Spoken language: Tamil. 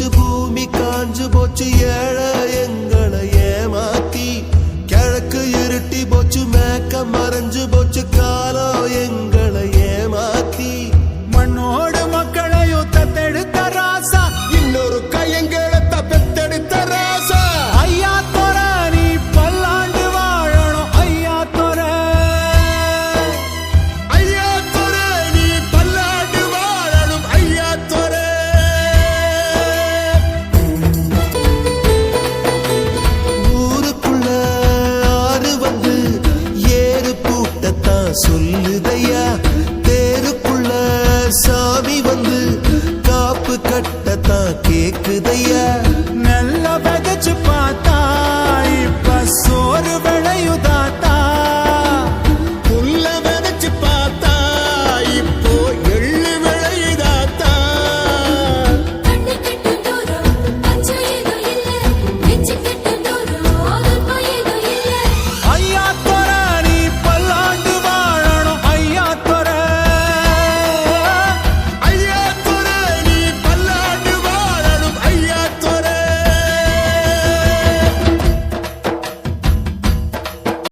போச்சு பூமி காஞ்சு போச்சு ஏழை எங்களை ஏமாத்தி கிழக்கு இருட்டி போச்சு மேக்க மறைஞ்சு போச்சு காலம் எங்க சொல்லுதையா? தேருக்குள்ள சாமி வந்து காப்பு கட்டத்தான் கேக்குதையா? நல்ல பகச்சு பார்த்தா